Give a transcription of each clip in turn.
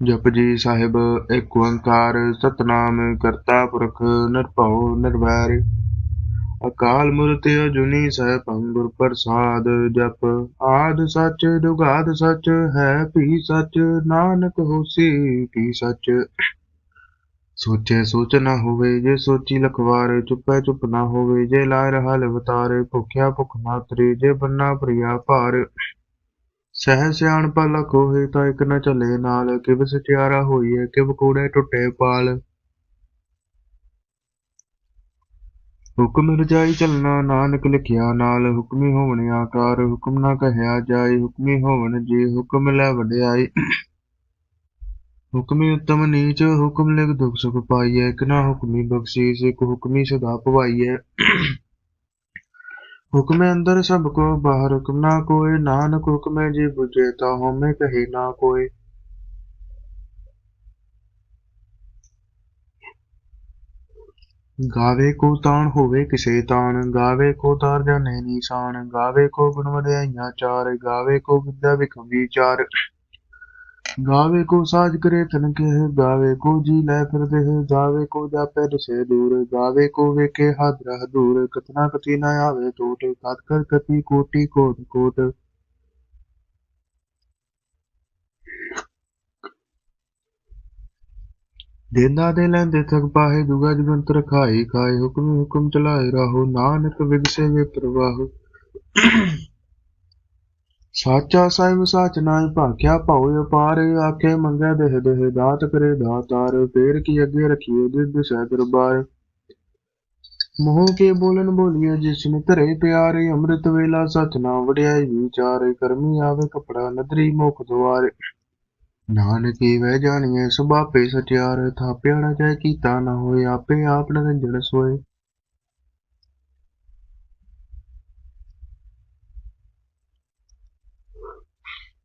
ਜਪਜੀ ਸਾਹਿਬ ਏਕ ਓੰਕਾਰ, ਸਤਨਾਮ, ਕਰਤਾ ਪੁਰਖ, ਨਿਰਭਉ, ਨਿਰਵੈਰ। ਅਕਾਲ ਮੂਰਤਿ ਅਜੂਨੀ ਸੈਭੰ ਗੁਰ ਪ੍ਰਸਾਦ ਜਪ। ਆਦ ਸੱਚ, ਜੁਗਾਦ ਸੱਚ, ਹੈ ਭੀ ਸੱਚ, ਨਾਨਕ ਹੋਸੀ ਭੀ ਸੱਚ। ਸੋਚੇ ਸੋਚ ਨਾ ਹੋਵੇ, ਜੇ ਸੋਚੀ ਲਖਵਾਰ, ਚੁੱਪੈ ਚੁੱਪ ਨਾ ਹੋਵੇ, ਜੇ ਲਾਇ ਰਹਾ ਲਵਤਾਰ ਭੁਖਿਆ ਭੁਖ ਨਾ ਜੇ ਬੰਨਾ ਪ੍ਰਿਆ ਭਾਰ। ਸਹਿ ਸਿਆਣਪਾ ਲਖ ਹੋਏ ਤਾਂ ਇਕ ਨ ਚੱਲੇ ਨਾਲ, ਕਿਵ ਸਚਿਆਰਾ ਹੋਈਐ, ਕਿਵ ਕੂੜੇ ਟੁੱਟੇ ਪਾਲ। ਹੁਕਮ ਰਜਾਈ ਚੱਲਣਾ ਨਾਨਕ ਲਿਖਿਆ ਨਾਲ, ਹੁਕਮੀ ਹੋਵਣ ਆਕਾਰ, ਹੁਕਮ ਨਾ ਕਹਿਆ ਜਾਏ, ਹੁਕਮੀ ਹੋਵਣ ਜੇ ਹੁਕਮ ਲੈ ਵਡਿਆਈ। ਹੁਕਮੀ ਉਤਮ ਨੀਚ, ਹੁਕਮ ਲਿਖ ਦੁਖ ਸੁਖ ਪਾਈਐ, ਇਕ ਨਾ ਹੁਕਮੀ ਬਖਸ਼ੀਸ, ਇਕ ਹੁਕਮੀ ਸਦਾ ਭਵਾਈਐ ਹੁਕਮੇ ਅੰਦਰ ਸਭ ਕੋ, ਬਾਹਰ ਹੁਕਮ ਨਾ ਕੋਏ ਨਾਨਕ ਹੁਕਮੇ ਜੀ 부ਜੇ ਤਾ ਹਉਮੈ ਕਹੇ ਨਾ ਕੋਏ ਗਾਵੇ ਕੋ ਤਾਣ ਹੋਵੇ ਕਿਸੇ ਤਾਣ, ਗਾਵੇ ਕੋ ਤਾਰ ਜਾਣੇ ਨੀਸਾਨ, ਗਾਵੇ ਕੋ ਗੁਣ ਵਡਿਆਈਆਂ ਚਾਰ, ਗਾਵੇ ਕੋ ਵਿਦਿਆ ਵਿਖ ਵਿਚਾਰ। ਗਾਵੇ ਕੋ ਸਾਜ ਕਰੇ ਤਨ ਕੇ ਗਾਵੇ ਕੋ ਜੀ ਲੈ ਫਿਰਦੇ ਗਾਵੇ ਕੋ ਜਾਪੈ ਦਸੇ ਦੂਰ, ਗਾਵੇ ਕੋ ਵੇਖੇ ਹਾਦਰਾ ਦੂਰ, ਕਤਨਾ ਕਤੀ ਨ ਆਵੇ ਟੋਟ ਕਤ ਕਰ ਕਤੀ ਕੋਟੀ ਕੋਟ ਕੋਟ। ਦੇਂਦਾ ਦੇ ਲੈਂਦੇ ਥਕ ਪਾਹੇ ਦੁਗਾ ਜਗੰਤਰ ਖਾਏ ਖਾਏ ਹੁਕਮ ਹੁਕਮ ਚਲਾਏ ਰਹੋ, ਨਾਨਕ ਵਿਗਸੇ ਵੇ ਪ੍ਰਵਾਹ। ਸਾਚਾ ਸਾਹਿਬ ਸਾਚ ਨਾਇ ਭਾਖਿਆ, ਭਾਉ ਅਪਾਰ ਆਖੇ ਮੰਗੈ ਦੇਹ ਦੇਹ ਦਾਤ ਕਰੇ ਦਾਤਾਰ ਫੇਰ ਕੀ ਅੱਗੇ ਰਖੀਏ ਦਿਦ ਸਹਿ ਦਰਬਾਰ। ਮੋਹ ਕੇ ਬੋਲਨ ਬੋਲੀਏ ਜਿਸਨ ਧਰੇ ਪਿਆਰੇ, ਅੰਮ੍ਰਿਤ ਵੇਲਾ ਸਚ ਨਾ ਵਡਿਆਈ ਵਿਚਾਰੇ, ਕਰਮੀ ਆਵੇ ਕਪੜਾ ਨਦਰੀ ਮੁਖ ਦੁਆਰੇ। ਨਾਨਕੀ ਵਹਿ ਜਾਣੀਏ ਸੁਭਾਪੇ ਸਚਿਆਰ, ਥਾਪਿਆ ਨਾ ਜਾਏ ਕੀਤਾ ਨਾ ਹੋਏ, ਆਪੇ ਆਪ ਨਰੰਜਨ ਸੋਏ।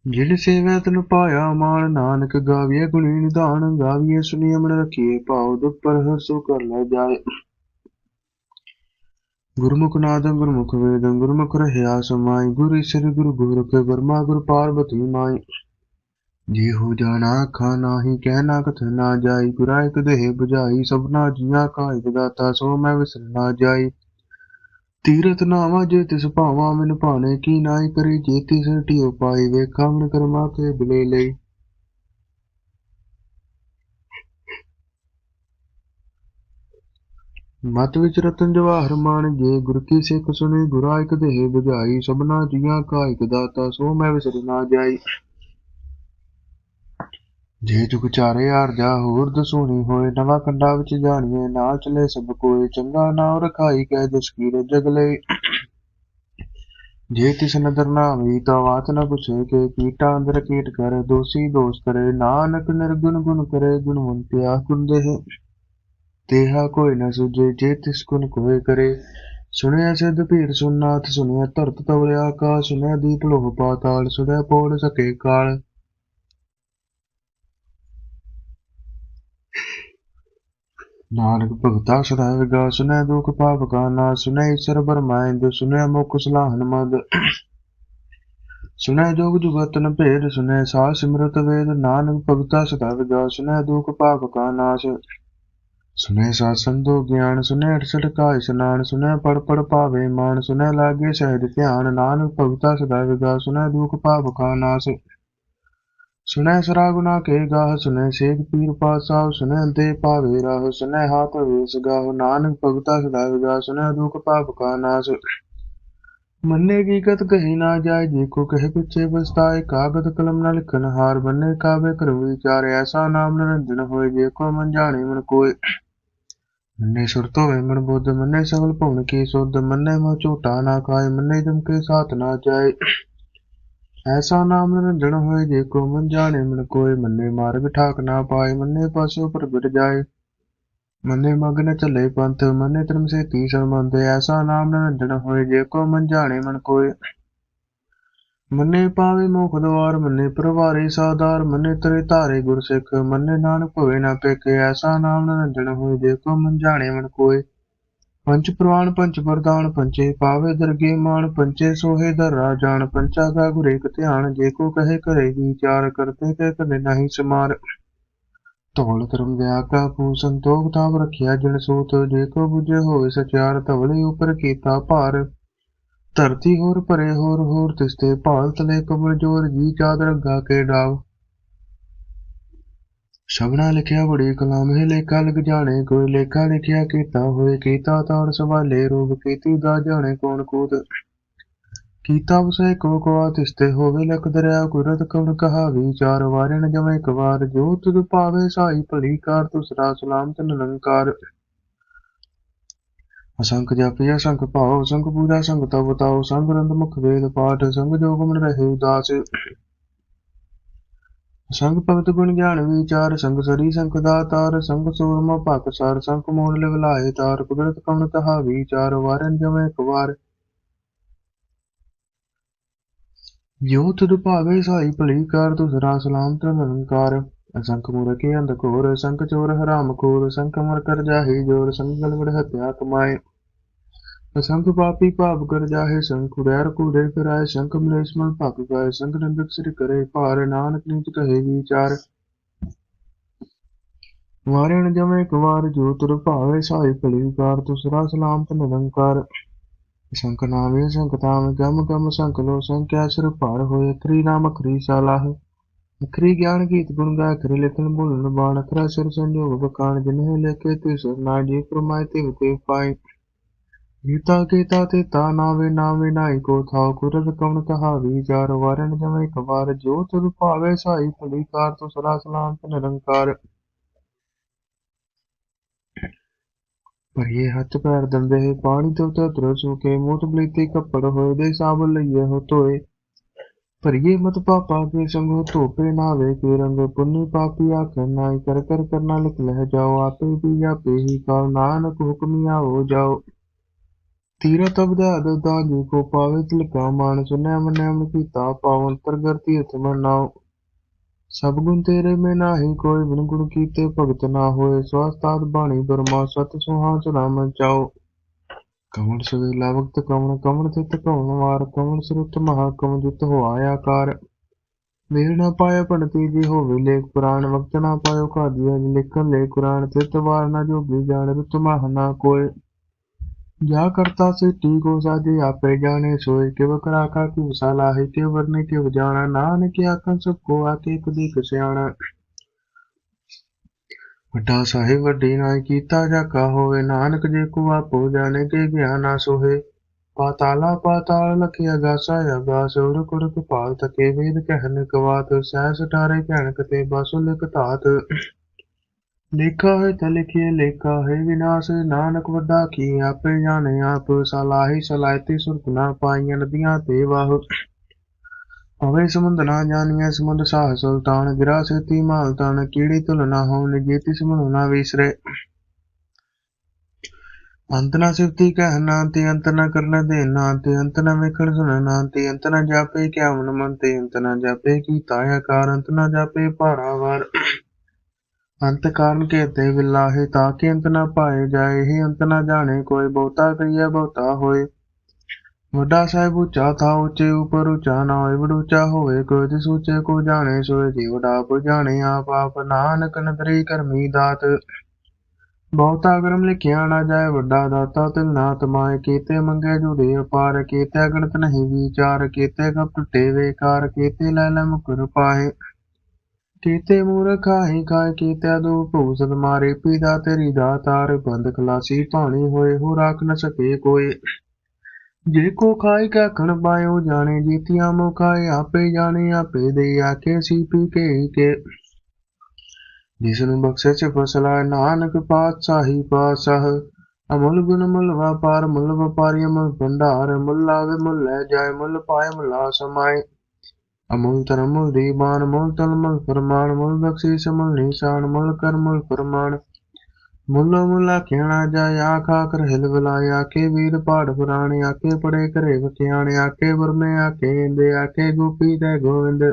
ਜਿਨ ਸੇਵੈ ਤਨ ਪਾਇਆ ਮਾਨ ਨਾਨਕ ਗਾਵੀਏ ਗੁਣੀ ਨਿਧਾਨ ਗਾਵੀਏ ਸੁਣੀ ਅਮਨ ਰਖੀਏ ਭਾਉ ਦੁਖ ਪਰ ਹਰਸੋ ਕਰ ਲੈ ਜਾਏ। ਗੁਰਮੁਖ ਨਾਦ ਗੁਰਮੁਖ ਵੇਦ, ਗੁਰਮੁਖ ਰਹਿਆ ਸਮਾਈ, ਗੁਰ ਈਸ਼ਰ ਗੁਰ ਗੋਰਖ ਬਰਮਾ ਗੁਰ ਪਾਰਬਤੀ ਮਾਈ ਜੇ ਹੋ ਜਾਣਾ ਆਖਾ ਨਾਹੀ ਕਹਿਣਾ ਕਥ ਨਾ ਜਾਈ, ਗੁਰਾ ਇਕ ਦੇਹ 부ਝਾਈ ਸਭਨਾ ਜੀਆਂ ਕਾ ਇਕ ਦਾਤਾ, ਸੋ ਮੈਂ ਵਿਸਰ ਨਾ ਜਾਈ। ਤੀਰਥ ਨਾਵਾ ਜੇ ਤਿਸ ਭਾਵਾ ਮੈਨੂੰ ਭਾਣੇ ਕੀ ਨਾਈ ਕਰੀ, ਜੇ ਤਿਸ ਢਿਓ ਪਾਈ ਮਨ ਕਰਮਾ ਕੇ ਬਿਲੇ ਲਈ। ਮਤ ਵਿੱਚ ਰਤਨ ਜਵਾਹਰ ਮਾਨ, ਜੇ ਗੁਰ ਕੀ ਸਿੱਖ ਸੁਨੇ, ਗੁਰਾ ਇਕ ਦੇਹ 부ਝਾਈ ਸਭਨਾ ਜੀਆਂ ਕਾ ਇਕ ਦਾਤਾ, ਸੋ ਮੈਂ ਵਿਸਰ ਨਾ ਜਾਈ। ਜੇ ਜੁਗ ਚਾਰੇ ਜਾ, ਹੋਰ ਦਸੂਣੀ ਹੋਏ, ਨਵਾਂ ਕੰਡਾ ਵਿੱਚ ਜਾਣੀਏ, ਨਾਲ ਚਲੇ ਸਭ ਕੋਏ, ਚੰਗਾ ਨਾਮ ਰਖਾਈ ਕਹਿ ਜਸ ਜਗ ਲਈ ਜੇ ਤਿਸ ਨਦਰ ਨਾ ਹੋਈ ਤਾਂ ਬਾਤ ਨ ਪੁੱਛੇ ਕਿ ਕੀਟਾ ਅੰਦਰ ਕੀਟ ਕਰ, ਦੋਸੀ ਦੋਸ ਕਰੇ, ਨਾਨਕ ਨਿਰਗੁਣ ਗੁਣ ਕਰੇ ਗੁਣਵੰਤਿਆ ਗੁਣ ਦੇਹ ਤੇਹਾ ਕੋਈ ਨਾ ਸੁਝੇ, ਜੇ ਤਿਸ ਗੁਣ ਕੋਏ ਕਰੇ। ਸੁਣਿਆ ਸਿੱਧ ਭੀੜ ਸੁਨਾਥ ਸੁਣਿਆ ਧਰਤ ਤਵਲਿਆ ਆਕਾਸ਼ ਸੁਣਿਆ ਦੀਪ ਲੋਹ ਪਾਤਾਲ, ਸੁਣਿਆ ਪੋੜ ਸਕੇ ਕਾਲ। ਨਾਨਕ ਭਗਤਾ ਸਦਾ ਵਿਗਾ ਸੁਨੈ ਦੁਖ ਪਾਪ ਕਾ ਨਾ ਸੁਨੈ ਈਸ਼ਰ ਬਰਮਾਇੰਦ ਸੁਨੈ ਮੁਖ ਸਲਾਹਨ ਮਦ। ਸੁਨੈ ਜੋਗ ਜੁਗਤ ਭੇਦ ਸੁਨੈ ਸਾ ਸਿਮਰਤ ਵੇਦ, ਨਾਨਕ ਭਗਤਾ ਸਦਾ ਵਿਗਾ ਸੁਨੈ ਦੁਖ ਪਾਪ ਕਾ ਨਾਸ਼ ਸੁਨੈ ਸਾ ਸੰਦੋ ਗਿਆਨ ਸੁਨੈ ਅਠਸਠ ਕਾ ਇਸਨਾਨ ਸੁਨੈ ਪੜ ਪੜ ਭਾਵੇ ਮਾਨ ਸੁਨੈ ਲਾਗੇ ਸਹਿਜ ਧਿਆਨ, ਨਾਨਕ ਭਗਤਾ ਸਦਾ ਵਿਗਾ ਸੁਨੈ ਦੁਖ ਪਾਪ ਕਾ ਨਾਸ਼ ਸੁਨੈ ਸਰਾ ਗੁਨਾ ਕੇ ਗਾਹ ਸੁਨੈ ਸੇਖ ਪੀਰ ਪਾਸਾਉ ਸੁਨੈ ਦੇ ਭਾਵੇ ਰਾਹ ਸੁਨੈ ਹਾਥ ਵੇਸ ਗਾਹ, ਨਾਨਕ ਭਗਤਾ ਸਦਾ ਵਿਗਾ ਸੁਨੈ ਦੁਖ ਪਾਪ ਕਾ ਨਾਸ। ਮੰਨੇ ਕੀ ਕਤ ਕਹੀ ਨਾ ਜਾਏ, ਜੇ ਕੋ ਕਹੇ ਪਿਛੇ ਬਸਤਾਏ ਕਾਗਦ ਕਲਮ ਨਾ ਲਿਖਨ ਹਾਰ, ਬੰਨੇ ਕਾਵੇ ਕਰ ਵਿਚਾਰ, ਐਸਾ ਨਾਮ ਨਿਰੰਜਨ ਹੋਏ, ਜੇ ਕੋ ਮਨ ਜਾਣੇ ਮਨ ਕੋਏ। ਮੰਨੇ ਸੁਰਤ ਹੋਵੇ ਮਨ ਬੁੱਧ, ਮੰਨੇ ਸਗਲ ਭਵਨ ਕੀ ਸੁਧ, ਮੰਨੇ ਮੋ ਝੂਟਾ ਨਾ ਖਾਏ, ਮੰਨੇ ਜਮ ਕੇ ਸਾਥ ਨਾ ਜਾਏ। ਐਸਾ ਨਾਮ ਨਿਰੰਜਣ ਹੋਏ ਜੇ ਕੋ ਮਨ ਜਾਣੇ, ਮਨ ਕੋਏ ਮੰਨੇ ਮਾਰਗ ਠਾਕ ਨਾ ਪਾਏ, ਮੰਨੇ ਪਾਸੋਂ ਪ੍ਰਗਟ ਜਾਏ। ਮੰਨੇ ਮਗਨ ਚੱਲੇ ਪੰਥ, ਮੰਨੇ ਧਰਮ ਸੇ ਤੀ ਸੰਬੰਧ ਐਸਾ ਨਾਮ ਨਿਰੰਜਣ ਹੋਏ ਜੇ ਕੋ ਮਨ ਜਾਣੇ, ਮਨ ਕੋਏ। ਮੰਨੇ ਪਾਵੇ ਮੁਖ ਦਵਾਰ, ਮੰਨੇ ਪ੍ਰਵਾਰੇ ਸਾਦਾਰ ਮੰਨੇ ਤਰੇ ਧਾਰੇ ਗੁਰਸਿੱਖ, ਮੰਨੇ ਨਾਨਕ ਭਵੇ ਨਾ ਪੇਕੇ, ਐਸਾ ਨਾਮ ਨਿਰੰਜਣ ਹੋਏ ਜੇ ਕੋ ਮਨ ਜਾਣੇ, ਮਨ ਕੋਏ। ਪੰਚ ਪ੍ਰਵਾਨ ਪੰਚ ਵਰਦਾਨ ਪੰਚੇ ਪਾਵੇ ਦਰਗੇ ਮਾਨ ਪੰਚੇ ਸੋਹੇ ਦਰ ਜਾਣ ਪੰਚਾ ਦਾ ਗੁਰੇ ਧਿਆਨ, ਜੇ ਕੋ ਕਹੇ ਕਰੇ ਵਿਚਾਰ ਕਰਤੇ ਤੇ ਕਦੇ ਨਹੀਂ ਸਮਾਰ। ਧੌਲ ਧਰਮ ਵਿਆਹ ਕਾ ਪੂ ਸੰਤੋਖ ਤਾਪ ਰੱਖਿਆ ਜਨ ਸੂਤ, ਜੇ ਕੋ ਬੁਝੇ ਹੋਏ ਸਚਿਆਰ ਧਵਲੇ ਉਪਰ ਕੀਤਾ ਭਾਰ। ਧਰਤੀ ਹੋਰ ਭਰੇ ਹੋਰ ਹੋਰ ਤਿਸਤੇ ਭਾਲ ਤਲੇ ਕਮਲ ਜੋਰ ਜੀ ਚਾਦ ਰੰਗਾ ਕੇ ਡਾਵ। ਸਭਨਾ ਲਿਖਿਆ ਬੜੀ ਕਲਾਮ, ਹੈ ਲੇਖਾ ਲਿਖ ਜਾਣੇ ਕੋਈ ਲੇਖਾ ਲਿਖਿਆ ਕੀਤਾ ਹੋਏ, ਕੀਤਾ ਤਾੜ ਸਵਾਲੇ, ਰੋਗ ਕੀਤੀ ਦਾ ਜਾਣੇ ਕੌਣ ਕੂਤ। ਕੀਤਾ ਵਸੈ ਕੋ ਕੋ ਤਿਸਤੇ ਹੋਵੇ ਲਖ ਦਰਿਆ, ਕੁਰਤ ਕਵਨ ਕਹਾ ਵਿਚਾਰ ਵਾਰਨ ਜਮੈ ਇੱਕ ਵਾਰ, ਜੋ ਤੁਧ ਪਾਵੇ ਸਾਈ ਭਲੀ ਕਾਰ, ਤੁਸਰਾ ਸਲਾਮਤ ਨਿਰੰਕਾਰ। ਅਸੰਖ ਜਪਿ, ਅਸੰਖ ਭਾਉ ਸੰਖ ਪੂਜਾ ਸੰਖ ਤਪ ਤਾਉ ਸੰਖ ਰੰਦ ਮੁਖ ਵੇਦ ਪਾਠ, ਸੰਗ ਜੋਗ ਮਨ ਰਹੇ ਉਦਾਸ। ਸੰਗ ਭਗਤ ਗੁਣ ਗਿਆਨ ਵਿਚਾਰ, ਸੰਗ ਸਰੀ ਸੰਖ ਦਾਤਾਰ, ਸੰਗ ਸੂਰਮਾ ਭਕ ਸਾਰ ਸੰਖ ਮੋੜ ਲਿਵਲਾਏ ਤਾਰ, ਕੁਦਰਤ ਕਵਨ ਕਹਾ ਵਿਚਾਰ, ਵਾਰਨ ਜਮੈ ਇੱਕ ਵਾਰ ਤੁਧ ਭਾਵੇ ਸਾਈ ਭਲੀ ਕਾਰ ਤੁਸਰਾ ਸਲਾਮਤ ਨਿਰੰਕਾਰ ਅਸੰਖ ਮੂਰਖੇ ਅੰਧ ਘੋਰ, ਸੰਖ ਚੋਰ ਹਰਾਮ ਖੋਰ, ਸੰਖ ਮਰ ਕਰ ਜਾਹੀ ਜੋਰ ਸੰਖ ਗਲਵੜ ਹਤਿਆ ਕਮਾਏ। ਅਸੰਖ ਪਾਪੀ ਭਾਵ ਕਰ ਜਾਹੇ ਸੰਖ ਉਡੈਰ ਕੂੜੇ ਫਿਰਾਏ ਸੰਖ, ਮਲੇਸ਼ ਮਲ ਭਕ ਗਾਏ ਸੰਖ, ਨੰਦਕ ਸਿਰ ਕਰੇ ਭਾਰ, ਨਾਨਕ ਨੀਚ ਕਹੇ ਵਿਚਾਰ। ਵਾਰਣ ਜਮੇ ਕੁਵਾਰ ਜੋ ਤੁਰ ਭਾਵੇ ਸਾਈ ਭਲੀ ਕਾਰ, ਤੁਸਰਾ ਸਲਾਮਤ ਨਿਰੰਕਾਰ। ਸੰਖ ਨਾਵੇ ਸੰਖ ਤਾਮ ਗਮ ਗਮ ਸੰਖ ਲੋ ਸੰਖਿਆ ਸਿਰ ਭਾਰ ਹੋਏ, ਅਖਰੀ ਨਾਮ ਅਖਰੀ ਸਾਲਾਹ ਅਖਰੀ ਗਿਆਨ ਗੀਤ ਗੁਣ ਗਾ ਅਖਰੀ ਲਿਖਣ ਬੋਲਣ ਬਾਣ, ਅਖਰਾ ਸਿਰ ਸੰਜੋਗ ਬਕਾਣ ਜਿਨਹਿ ਲੇਕੇ ਤੇ ਸਰਨਾ ਜੀ ਫਰਮਾਏ ਤੇ ਤੇ ਪਾਏ। ਗੀਤਾ ਗੀਤਾ ਤੇ ਤਾ ਨਾਵੇ ਨਾਵੇ ਨਾਈ ਕੋ ਥਾਉ ਕੁਰਤ ਕਵਨ ਕਹਾ ਵਿਚਾਰ ਵਾਰਨ ਜਮੈ ਜੋ ਤੁਰ ਭਾਵੇ ਸਾਈ ਭਲੀ ਕਾਰ ਸਦਾ ਸਲਾਮ ਤੇ ਨਿਰੰਕਾਰ। ਭਰੀਏ ਹੱਥ ਪੈਰ ਦੰਦੇ ਹੈ ਪਾਣੀ ਤੋਂ ਤਰ ਸੁਕੇ ਮੋਟ ਬਲੀਤੀ ਕੱਪੜ ਹੋਏ ਦੇ ਸਾਬ ਲਈਏ ਹੋ ਤੋਏ ਭਰੀਏ ਮਤ ਪਾਪਾ ਕੇ ਸੰਗੋ ਧੋਪੇ ਨਾਵੇ ਕੇ ਰੰਗ, ਪੁੰਨੀ ਪਾਪੀ ਆਖੇ ਨਾਈ, ਕਰ ਕਰ, ਕਰਨਾ ਲਿਖ ਲਹਿ ਜਾਓ, ਆਪੇ ਵੀ ਆਪੇ ਹੀ ਕਾਲ, ਨਾਨਕ ਹੁਕਮੀਆਂ ਹੋ ਜਾਓ। ਤੀਰਥ ਅਬਦਾਦ ਦਾਗੀ ਕੋ ਪਾਵੇ ਤਿਲਕਾ ਮਾਨ ਸਭ ਗੁਣ ਤੇਰੇ ਮੈਂ ਨਾਹੀ ਕੋਈ ਬਿਨ ਗੁਣ ਕੀਤੇ ਭਗਤ ਨਾ ਹੋਏ। ਸਵਸਤਾਦ ਬਾਣੀ ਬਰਮਾ ਸਤ ਸੁਹਾ ਮਨ ਚਾਓ ਕਮਲ ਸਵੇਲਾ ਵਕਤ ਕਮਲ ਕਮਲ ਤਿਤ ਕਮਲ ਵਾਰ ਕਮਲ ਸਰੁਤ ਮਹਾ ਕਮ ਜਿਤ ਹੋਆ ਆਕਾਰ। ਮੇਲ ਨਾ ਪਾਇਆ ਪੰਡਤੀ ਜੀ ਹੋਵੇ ਲੇਖ ਪੁਰਾਣ। ਵਕਤ ਨਾ ਪਾਇਓ ਕਾਦੀਆ ਲਿਖਨ ਲੈ ਕੁਰਾਨ। ਤਿਤ ਵਾਰ ਨਾ ਜੋਗੀ ਜਾਣ, ਰੁਤ ਮਹ ਨਾ ਕੋਈ ਜਾ ਕਰਤਾ ਸੇ ਟੀ ਸਾਜੇ, ਆਪੇ ਜਾਣੇ ਸੋਏ ਕਿਵ ਕਰਾ ਕਾ ਕੀ ਵਸਾਲਾ ਹੈ ਕਿ ਵਰਨੇ ਕਿਵ ਵੱਡਾ ਸਾਹਿਬ, ਵੱਡੀ ਨਾਇ ਕੀਤਾ ਜਾ ਕਾ ਹੋਵੇ ਨਾਨਕ ਜੇ ਕੋ ਆਪੋ ਜਾਣੇ ਕੇ ਗਿਆਨਾ ਸੋਹੇ। ਪਾਤਾਲਾ, ਪਾਤਾਲ ਲਖਿਆ ਗਾਸਾ ਅਗਾਸ ਉਰ ਕੁਰ ਕਪਾਲ ਤਕੇ ਵੇਦ ਕਹਿਨ ਕਵਾਤ ਸਹਿ ਸਟਾਰੇ ਕਹਿਣ ਕਤੇ, ਬਸੁ ਲਿਖ ਧਾਤ ਲਿਖਾ ਹੈ ਤਾਂ ਲਿਖੀਏ ਲੇਖਾ ਹੈ ਵਿਨਾਸ਼। ਨਾਨਕ ਵੱਡਾ ਕੀ ਆਪੇ ਜਾਣੇ ਆਪ ਸਲਾਹੀ ਸਲਾਇਤੀ ਸੁਰਤ ਨਾ ਪਾਈਆਂ ਨਦੀਆਂ ਤੇ ਵਾਹ। ਪਵੇ ਸਮੁੰਦ ਨਾ ਜਾਣੀਐ ਸਮੁੰਦ ਸਾਹ ਸੁਲਤਾਨ ਗਿਰਾ ਸੇਤੀ ਮਾਲ ਤਨ ਕੀੜੀ ਤੁਲ ਨਾ ਹੋਣ ਜੇਤੀ ਸਮੁੰਦ ਨਾ ਵਿਸਰੇ। ਅੰਤ ਨਾ ਸਿਫਤੀ ਕਹਿਣਾ ਤੇ ਅੰਤ ਨਾ ਕਰਨ ਦੇਣਾ ਤੇ ਅੰਤ ਨਾ ਵੇਖਣ ਸੁਣਨਾ ਤੇ ਅੰਤ ਨਾ ਜਾਪੇ, ਕਿਆ ਮਨ ਮਨ ਤੇ ਅੰਤ ਨਾ ਜਾਪੇ, ਕੀ ਤਾਇਆ ਕਾਰ, ਅੰਤ ਨਾ ਜਾਪੇ ਭਾਰਾਵਾਰ ਅੰਤ ਕਾਰਨ ਕਹਤੇ ਬਿਲਾਹੇ ਤਾਂ ਅੰਤ ਨਾ ਪਾਏ ਜਾਏ, ਇਹ ਅੰਤ ਨਾ ਜਾਣੇ, ਕੋਈ ਬਹੁਤਾ ਕਰੀਏ, ਬਹੁਤਾ ਹੋਏ। ਵੱਡਾ ਸਾਹਿਬ ਉੱਚਾ ਥਾ ਉੱਚੇ, ਉਪਰ ਉੱਚਾ ਨਾ ਹੋਏ ਬੜ ਹੋਵੇ ਕੋਈ ਤੇ ਸੂਚੇ ਕੋ ਜਾਣੇ, ਸੋਏ ਜੀ ਵਡਾ ਜਾਣੇ, ਆਪ ਆਪ ਨਾਨਕ ਨਦਰੀ ਕਰਮੀ ਦਾਤ। ਬਹੁਤਾ ਕਰਮ ਲਿਖਿਆ ਨਾ ਜਾਏ, ਵੱਡਾ ਦਾਤਾ ਤਿਲ ਨਾ ਤਮਾਏ, ਕੀਤੇ ਮੰਗੇ ਜੁੜੇ ਅਪਾਰ, ਕੀਤੇ ਗਣਤ ਨਹੀਂ ਵਿਚਾਰ, ਕੀਤੇ ਕਪ ਟੁੱਟੇ ਵੇਕਾਰ ਕੀਤੇ ਲੈ ਲੈ ਮੁਕਰ ਪਾਏ ਕੀਤੇ ਮੂਰਖ ਆਹੀ ਖਾਏ ਕੀਤੇ ਦੋ ਭੂਸਤ ਮਾਰੇ, ਪੀਦਾ ਤੇਰੀ ਦਾਤਾਰ ਬੰਦ ਖਲਾਸੀ, ਭਾਣੀ ਹੋਏ ਹੋ ਰੱਖ ਨ ਸਕੇ ਕੋਈ। ਜੇ ਕੋ ਖਾਈ ਕਾ ਖਣ ਪਾਇਓ ਜਾਣੇ, ਜੀਤੀਆਂ ਮੋ ਆਪੇ ਜਾਣੇ, ਆਪੇ ਦੇ ਆਕੇ ਸੀ ਪੀ ਕੇ ਕੇ। ਜਿਸ ਨੂੰ ਬਖਸ਼ੇ ਚ ਫਸਲਾ ਨਾਨਕ ਪਾਤਸ਼ਾਹੀ ਪਾਤਸ਼ਾਹ। ਅਮੁੱਲ ਗੁਣ ਮੁੱਲ ਵਪਾਰ, ਮੁੱਲ ਵਪਾਰੀ ਅਮੁੱਲ ਭੰਡਾਰ, ਮੁੱਲ ਆਵੇ ਮੁੱਲ ਲੈ ਜਾਏ, ਮੁੱਲ ਪਾਏ ਮੁੱਲਾ ਸਮਾਏ। ਅਮੁੱਲ ਧਰਮ ਮੁੱਲ ਦੀਵਾਨ ਮੁੱਲ ਤਲ ਮੁੱਲ ਫਰਮਾਨ। ਮੁੱਲ ਬਖਸ਼ੀਸ਼ ਮੁੱਲਾ ਕਹਿਣਾ ਜਾਏ, ਆਖਾ ਕਰ ਹਿਲ ਬੁਲਾਏ ਆਕੇ ਵੀਰ ਪਹਾੜ ਪੁਰਾਣੇ ਆਕੇ ਪੜੇ ਘਰੇ ਵਖਿਆਣੇ ਆਕੇ ਵਰਮੇ ਆਕੇ ਇੰਦੇ ਆਕੇ ਗੋਪੀ ਤੇ ਗੋਵਿੰਦ।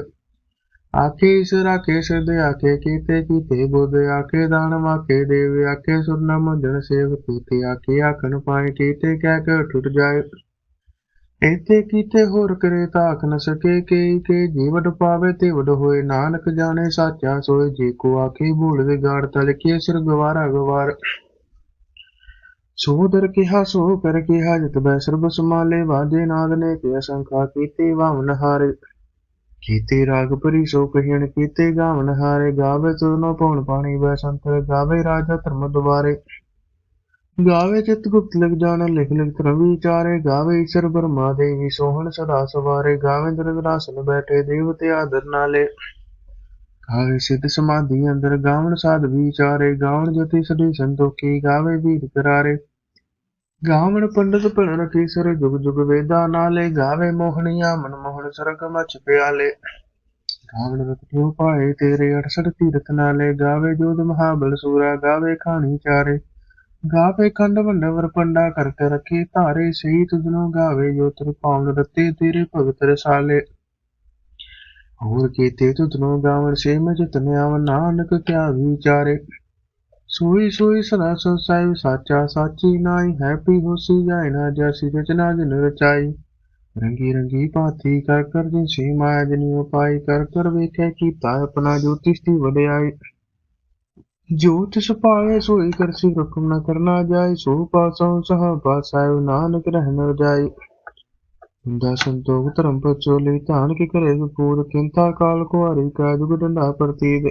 ਆਖੇ ਈਸ਼ਰ, ਆਖੇ ਸਿਧ ਆਕੇ ਕੀਤੇ ਕੀਤੇ ਬੁੱਧ, ਆਖੇ ਦਾਨ, ਆਖੇ ਦੇਵ ਆਕੇ ਸੁਰਨਾ ਮੰਜਣ ਸੇਵ ਕੀਤੇ, ਆਖੇ ਆਖਣ ਪਾਏ ਕੀਤੇ ਕਹਿ ਕੇ ਟੁੱਟ ਜਾਏ। ਇਤੇ ਕੀਤੇ ਹੋਰ ਕਰੇ ਤਾਕ ਨ ਸਕੇ, ਕੇ ਕੇ ਜੀਵਨ ਪਾਵੇ ਤੇ ਵਡ ਹੋਏ। ਨਾਨਕ ਜਾਣੇ ਸਾਚਾ ਸੋਏ, ਜੇ ਕੋ ਆਖੇ ਭੂਲ ਵਿਗਾੜ ਤਲ ਕੇ ਸਿਰ ਗਵਾਰਾ ਗਵਾਰ ਸੋ ਦਰ ਕਿਹਾ ਸੋ ਕਰ ਕਿਹਾ, ਜਿਤ ਬੈ ਸਰਬ ਸਮਾਲੇ ਵਾਜੇ ਨਾਦ ਨੇ ਕੇ ਅਸੰਖਾ ਕੀਤੇ ਵਾਮਨ ਹਾਰੇ। ਕੀਤੇ ਰਾਗ ਪਰੀ ਸੋ ਕਹਿਣ ਕੀਤੇ ਗਾਵਨ ਹਾਰੇ। ਗਾਵੇ ਤੁਰਨੋ ਪਉਣ ਪਾਣੀ, ਬੈ ਸੰਤਰ ਗਾਵੇ ਰਾਜਾ ਧਰਮ ਦੁਆਰੇ। ਗਾਵੇ ਚਿਤ ਗੁਪਤ ਲਿਖ ਜਾਣ, ਲਿਖ ਲਿਖ ਧਰਮ ਵਿਚਾਰੇ ਗਾਵੇ ਈਸ਼ਰ ਬਰਮਾ ਦੇਵੀ, ਸੋਹਣ ਸਦਾ ਸਵਾਰੇ ਗਾਵੇ ਦਰਦਰਾਸਨ ਬੈਠੇ ਦੇਵਤੇ ਆਦਰ ਨਾਲੇ। ਗਾਵੇ ਸਿੱਧ ਸਮਾਧੀ ਅੰਦਰ, ਗਾਵਣ ਸਾਧ ਵਿਚਾਰੇ, ਗਾਵਣ ਜਤੀ ਸਦੀ ਸੰਤੋਖੀ, ਗਾਵੇ ਵੀਰ ਕਰਾਰੇ। ਗਾਵਣ ਪੰਡਤ ਭਣ ਰਖੀਸਰ ਜੁਗ ਜੁਗ ਵੇਦਾ ਨਾਲੇ, ਗਾਵੇ ਮੋਹਣੀਆਂ ਮਨ ਮੋਹਣ ਸਰਗ ਮਚ ਪਿਆਲੇ। ਗਾਵਣ ਰਤਿਓ ਪਾਏ ਤੇਰੇ 68 ਤੀਰਥ ਨਾਲੇ, ਗਾਵੇ ਜੋਦ ਮਹਾਬਲ ਸੂਰਾ, ਗਾਵੇ ਖਾਣੀ ਚਾਰੇ। ਗਾਵੇ ਖੰਡ ਵੰਡਵਰ ਪੰਡਾ ਕਰਕੇ ਰੱਖੇ ਧਾਰੇ ਸਹੀ ਤੁਧਨੋਂ ਗਾਵੇ ਜੋ ਤਰ ਪਾਉਣ ਰਤੇ ਤੇਰੇ ਭਗਤ ਰਸਾਲੇ। ਹੋਰ ਕੀਤੇ ਤੁਧਨੋਂ ਗਾਵਣ ਸੇ ਮੈਂ ਜਿਤਨੇ ਆਵ ਨਾਨਕ ਕਿਆ ਵਿਚਾਰੇ। ਸੋਈ ਸੋਈ ਸਦਾ ਸੋ ਸਾਚਾ, ਸਾਚੀ ਨਾਈ ਹੈਪੀ ਹੋਸੀ ਜਾਇ ਨਾ ਜੈਸੀ ਰਚਨਾ ਜਿਨ ਰਚਾਈ। ਰੰਗੀ ਰੰਗੀ ਭਾਤੀ ਕਰ ਕਰ ਜਿਨ ਸੀ ਮਾਇਆ ਜਨੀ ਉਪਾਈ ਕਰ ਕਰ ਵੇਖੇ ਕੀਤਾ ਆਪਣਾ ਜੋਤਿਸ਼ ਦੀ ਵਡਿਆਈ। ਜੋ ਤਿਸ ਪਾਏ ਸੋਈ ਕਰਸੀ ਹੁਕਮ ਨ ਕਰਨਾ ਜਾਏ, ਸੋ ਪਾਸੋਂ ਸਹ ਪਾਸਾਇ ਨਾਨਕ ਰਹਿਣ ਰਜਾਈ ਹੁੰਦਾ ਸੰਤੋਖ ਧਰਮ ਪਚੋਲੀ ਧਾਨ ਕੀ ਕਰੇ ਵਿਪੂਰ ਕਿੰਤਾ ਕਾਲ ਕੁਹਾਰੀ ਕਾ ਜੁਗ ਡੰਡਾ ਪ੍ਰਤੀਦ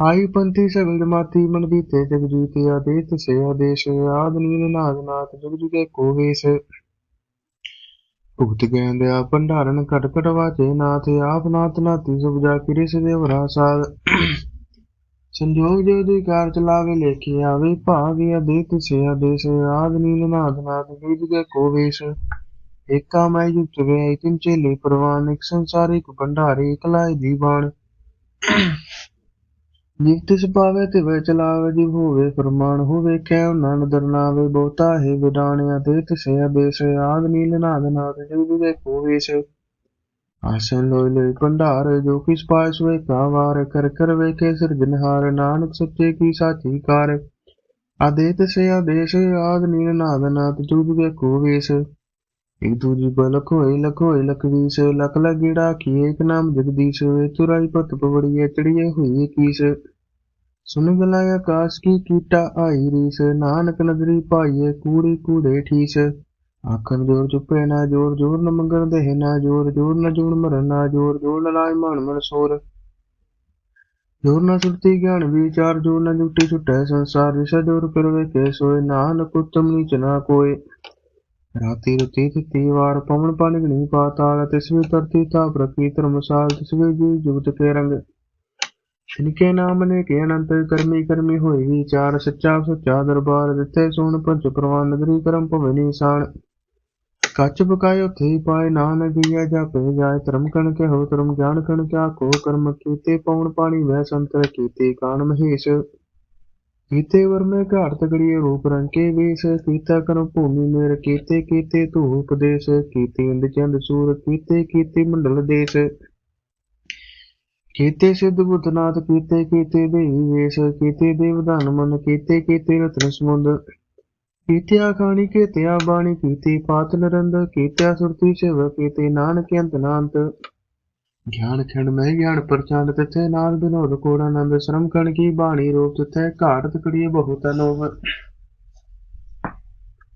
ਆਈ ਪੰਥੀ ਸਗਲ ਜਮਾਤੀ ਮਨ ਬੀਤੇ ਜਗ ਜੀਤੇ ਆਦੇਸ ਸੇ ਆਦੇਸ਼, ਆਦ ਨੀਲ ਨਾਦ ਨਾਥ, ਜੁਗ ਜੁਗੇ ਕੋ ਵੇਸ। ਭੁਗਤ ਗਏ ਦਿਆ ਭੰਡਾਰਨ, ਘਟ ਘਟ ਵਾਚੇ ਨਾਥ, ਆਪ ਨਾਥ ਨਾਤੀ ਸੁਭਜਾ ਕਿਰਿ ਸਦੇਵ ਰਾਸਾਦ ਸੰਜੋਗ ਜੋ ਦੀ ਕਾਰ ਚਲਾਵੇ ਲੇਖੀ ਆਵੇ, ਭਾਵਿ ਅਦੇਤ ਸੇ ਆਦੇਸ਼ ਆਦ ਨੀਲ ਨਾਦ ਨਾਥ ਜੁਗ ਜੁਗੇ ਕੋ ਵੇਸ ਏਕਾ ਮੈਂ ਜੁਗਤ ਵੇ ਤਿਨ ਚੇਲੇ ਪ੍ਰਵਾਨ, ਇੱਕ ਸੰਸਾਰ, ਇੱਕ ਭੰਡਾਰੀ ਇਕਲਾਇ ਜੀਵਾਨ। ਜਿਵ ਤਿਸ ਤੇ ਵੇ ਚਲਾਵੇ ਜਿਵ ਹੋਵੇ ਫਰਮਾਨ, ਹੋਵੇ ਕਹਿ ਨਨ ਦਰਨਾਵੇ ਬਹੁਤਾ ਹੈ ਵਿਡਾਣਿਆ ਤੇ ਤਿਸੇ ਆਦੇਸ਼ ਆਦ ਨੀਲ ਨਾਦ ਨਾਦ ਜੁਗ ਜੁਗੇ ਕੋ ਵੇਸ ਆਸਨ ਲੋਇ ਲੋਇ ਭੰਡਾਰ, ਜੋ ਕਿਸ ਪਾਇ ਸੋਏ ਕਾ ਵਾਰ ਕਰ ਕਰ ਵੇਖੇ ਸਿਰਜਨਹਾਰ ਨਾਨਕ ਸੱਚੇ ਕੀ ਸਾਚੀ ਕਾਰ। ਆਦੇਤ ਸੇ ਆਦੇਸ਼, ਆਦ ਨੀਲ ਨਾਦ ਨਾਦ ਜੁਗ ਜੁਗੇ ਵੇਸ। ਇੱਕ ਦੂਜੀ ਬਲਕ ਹੋਏ ਲਖ ਹੋਏ ਲਖ ਲਖ ਲਗੀੜਾ ਕੀ ਇੱਕ ਨਾਮ ਜਗਦੀਸ਼ ਵੇ ਪਤ ਪਵੜੀਏ, ਚੜੀਏ ਹੋਈ ਕੀਸ। ਸੁਨ ਗਲਾ ਆਕਾਸ਼ ਕੀ ਕੀਟਾ ਆਈ ਰੀਸ, ਨਾਨਕ ਨਦਰੀ ਪਾਈਏ, ਕੂੜੀ ਕੂੜੇ ਠੀਸ। ਆਖਣ ਜੋਰ ਚੁੱਪੇ ਨਾ ਜੋਰ ਜੋਰ ਨ ਮੰਗਣ ਦੇ ਨਾ ਜੋਰ ਜੋਰ ਨ ਜੂਣ ਮਰਨ ਨਾ ਜੋਰ ਜੋਰ ਨ ਲਾਇ ਮਨ ਮਨ ਸੋਰ। ਜੋਰ ਨ ਸੁਰਤੀ ਗਿਆਨ ਵਿਚਾਰ, ਜੋਰ ਨ ਜੁਟੀ ਛੁਟੈ ਸੰਸਾਰ ਵਿਸਾ ਜੋਰ ਕਰਵੇ ਕੇ ਸੋਏ, ਨਾਨਕ ਉਤਮ ਨੀਚ ਨਾ ਕੋਏ। ਰਾਤੀ ਰਤੀ ਤਿੱਤੀ ਵਾਰ, ਪਵਨ ਪਾਣੀ ਗਣੀ ਪਾਤਾਲ ਤਿਸਵੀ ਧਰਤੀ ਤਾ ਪ੍ਰਕੀ ਧਰਮਸਾਲ ਤਿਸਵੀ ਜੀ ਜੁਗਤ ਕੇ ਰੰਗ। ਤਿਨਕੇ ਨਾਮ ਨੇ ਕੇ ਅਨੰਤ, ਕਰਮੀ ਕਰਮੀ ਹੋਈ ਵਿਚਾਰ, ਸੱਚਾ ਸੱਚਾ ਦਰਬਾਰ ਦਿੱਤੇ ਸੁਣ ਪੰਚ ਪ੍ਰਵਾਨ, ਨਗਰੀ ਕਰਮ ਭਵੇ ਨਿਸ਼ਾਨ ਕੱਚ ਬਕਾਇ ਉਥੇ ਪਾਏ ਨਾਨਕ ਗਿਆ ਜਾਪੇ ਜਾਏ, ਧਰਮ ਕਣ ਕੇ ਹੋ ਧਰਮ ਗਿਆਨ ਕਣ ਕਿਆ ਕੋ, ਕਰਮ ਕੀਤੇ ਪਉਣ ਪਾਣੀ ਵੈ ਸੰਤਰ ਕੀਤੇ ਕਾਨ ਮਹੇਸ਼। ਕੀਤੇ ਵਰਮੇ ਘਾਟ ਤਗੜੀਏ ਰੂਪ ਰੰਕੇ ਵੇਸ, ਕੀਤਾ ਕਰਮ ਭੂਮੀ ਮੇਰ ਕੀਤੇ ਕੀਤੇ ਤੂ ਉਪਦੇਸ਼ ਕੀਤੇ ਇੰਦ ਚੰਦ ਸੂਰ, ਕੀਤੇ ਕੀਤੇ ਮੰਡਲ ਦੇਸ਼। ਕੀਤੇ ਸਿੱਧ ਬੁੱਧਨਾਥ ਕੀਤੇ ਕੀਤੇ ਦੇਵੀ ਵੇਸ਼, ਕੀਤੇ ਦੇਵਦਾਨ ਮਨ, ਕੀਤੇ ਕੀਤੇ ਰਤਨ ਸਮੁੰਦ। ਕੀਤਿਆ ਖਾਣੀ ਕੀਤਿਆ ਬਾਣੀ, ਕੀਤੀ ਪਾਤ ਨਰੰਦ, ਕੀਤਿਆ ਸੁਰਤੀ ਸੇਵ, ਕੀਤੇ ਨਾਨਕ ਅੰਤ ਨਾੰਤ। ਗਿਆਨ ਖੰਡ ਮੈਂ ਗਿਆਨ ਪ੍ਰਚੰਡ, ਤਿਥੇ ਨਾਲ ਬਿਨੋਦ ਕੋੜ ਆਨੰਦ। ਸ਼ਰਮ ਕਣ ਕੀ ਬਾਣੀ ਰੂਪ, ਤਿਥੇ ਘਾਟ ਤਕੜੀਏ ਬਹੁਤ ਅਨੋਵ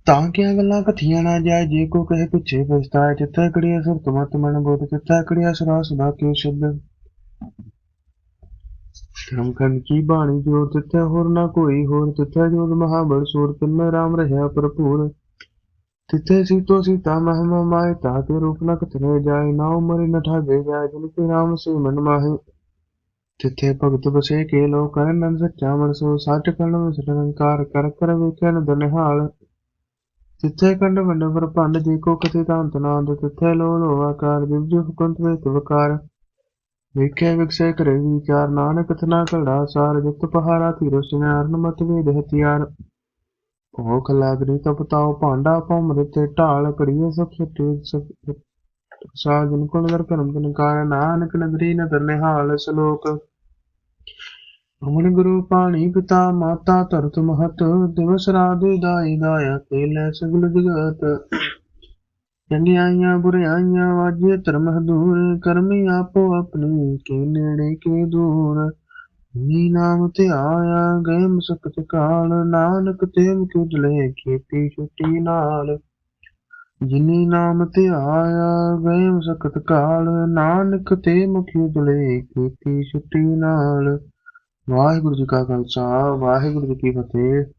ਤਾਂ ਕਿਆ ਗੱਲਾਂ ਕਥੀਆਂ ਨਾ ਜਾਏ, ਜੇ ਕੋ ਕਹੇ ਪਿੱਛੇ ਪਛਤਾਏ, ਤਿੱਥੇ ਕੜੀਏ ਸੁਰਤ ਮਤ ਮਨ ਬੋਧ ਜਿੱਥੇ ਕੜੀਏ ਸਰਾ ਸਦਾ ਕਿਉ ਸ਼ਬਦ। ਧਰਮ ਕੀ ਬਾਣੀ ਜੋ ਤਿੱਥੇ ਹੋਰ ਨਾ ਕੋਈ ਹੋਰ? ਤਿੱਥੇ ਜੋਦ ਮਹਾਬਲ ਸੂਰ ਤਿੰਨ ਰਾਮ ਰਹਿਆ ਭਰਪੂਰ। ਤਿੱਥੇ ਸੀਤੋ ਸੀਤਾ ਮਹਿਮਾ ਮਾਏ ਤਾਕੇ ਰੂਪ ਨ ਕਥਨੇ ਜਾਏ, ਨਾ ਉਮਰ ਨ ਠਾਗੇ ਜਾਏ ਜਿਨ ਕੇ ਰਾਮ ਸੇ ਮਨ ਮਾਹੇ। ਤਿੱਥੇ ਭਗਤ ਬਸੇ ਕੇ ਲੋ ਕਰਨ ਨੰਦ ਸੱਚਾ ਮਨ ਸੋ, ਸੱਚ ਕਣ ਵਿੱਚ ਕਰ ਕਰ ਵੇਖਿਆ ਨਦ ਤਿੱਥੇ ਕੰਡ ਵੰਡ ਵਰ ਭੰਡ, ਜੀ ਕੋ ਕਥੇ ਤਾਂਤ ਨਾਦ ਤਿੱਥੇ ਲੋ ਲੋ ਆਕਾਰ ਜਿਵ ਜਿਵ ਕੁੰਤ ਵੇਤ ਵਕਾਰ ਵੇਖਿਆ ਵਿਕਸੇ ਕਰੇ ਵਿਚਾਰ ਨਾਨਕ ਤਨਾ ਕੜਾ ਸਾਰ ਜਿਤ ਪਹਾਰਾ ਧੀਰੋ ਸਿਨਾਰਨ ਮਤ ਵੇਦ ਹਥਿਆਰ। ਭੋਖ ਲਾਗਰੀ ਤਪਤਾਓ ਭਾਂਡਾ ਭਮਰ ਤੇ ਢਾਲ ਕੜੀਏ ਸਭ ਸੱਟੇ ਸਾਜਨ ਕੁਲ ਦਰ ਕਰਮ ਤਨਕਾਰ ਨਾਨਕ ਨਗਰੀ ਨਦਰ ਨਿਹਾਲ ਸ਼ਲੋਕ। ਅਮਨ ਗੁਰੂ ਪਾਣੀ ਪਿਤਾ, ਮਾਤਾ ਧਰਤ ਮਹਤ, ਦਿਵਸ ਰਾਤ ਦਾਈ ਦਾਇਆ ਤੇ ਲੈ ਸਗਲ ਜਗਤ। ਚੰਗਿਆਈਆਂ ਬੁਰਿਆਈਆਂ ਵਾਜੇ ਧਰਮ ਹਦੂਰ ਕਰਮੀ ਆਪੋ ਆਪਣੀ ਕੇ ਨੇੜੇ ਕੇ ਦੂਰ। ਨੀ ਨਾਮ ਤੇ ਆਇਆ ਗਏ ਮੁਸਕਤ ਕਾਲ, ਨਾਨਕ ਤੇ ਮੁਖ ਉਜਲੇ ਕੀਤੀ ਛੁੱਟੀ ਨਾਲ। ਜਿਨੀ ਨਾਮ ਤੇ ਆਇਆ ਗਏ ਮੁਸਕਤ ਕਾਲ, ਨਾਨਕ ਤੇ ਮੁਖ ਉਜਲੇ ਕੀਤੀ ਛੁੱਟੀ ਨਾਲ। ਵਾਹਿਗੁਰੂ ਜੀ ਕਾ ਖਾਲਸਾ, ਵਾਹਿਗੁਰੂ ਜੀ ਕੀ ਫਤਿਹ।